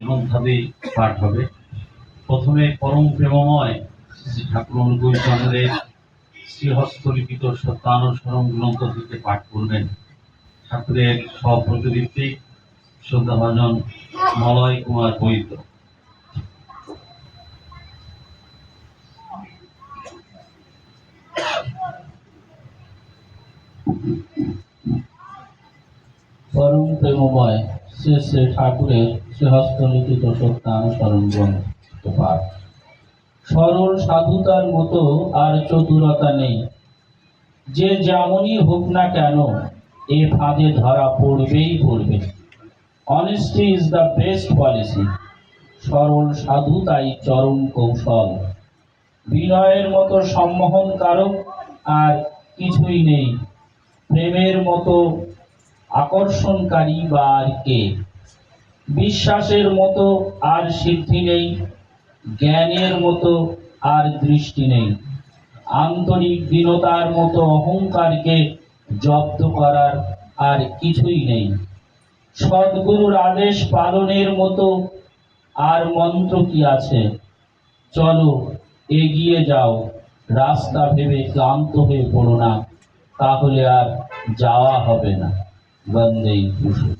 এমনভাবে পাঠ হবে। প্রথমে পরম প্রেমময় শ্রী ঠাকুর অনুকূল চন্দ্রের শ্রীহস্তলিখিত সত্যানুসরণ গ্রন্থ থেকে পাঠ করবেন। ঠাকুরের সহপ্রতিভিত্তিক শ্রদ্ধাভাজন মলয় কুমার বৈদ্য পরম প্রেমময় শ্রী শ্রী ঠাকুরের শ্রীহস্তলিখিত সত্যানুসরণ গ্রন্থ পাঠ সরল সাধুতার মতো আর চতুরতা নেই। যে যেমনই হোক না কেন, এ ফাঁদে ধরা পড়বেই পড়বে। Honesty is the best policy সরল সাধুতাই চরম কৌশল। বিনয়ের মতো সম্মোহনকারক আর কিছুই নেই। প্রেমের মতো আকর্ষণকারী বা আর কে? বিশ্বাসের মতো আর সিদ্ধি নেই, জ্ঞানের মতো আর দৃষ্টি নেই। আন্তরিক দীনতার মতো অহংকারকে জব্দ করার আর কিছুই নেই। সদ্গুরুর আদেশ পালনের মতো আর মন্ত্র কি আছে? চলো এগিয়ে যাও, রাস্তা ভেবে ক্লান্ত হয়ে পড়ো না, তাহলে আর যাওয়া হবে না। বন্দেই কুশল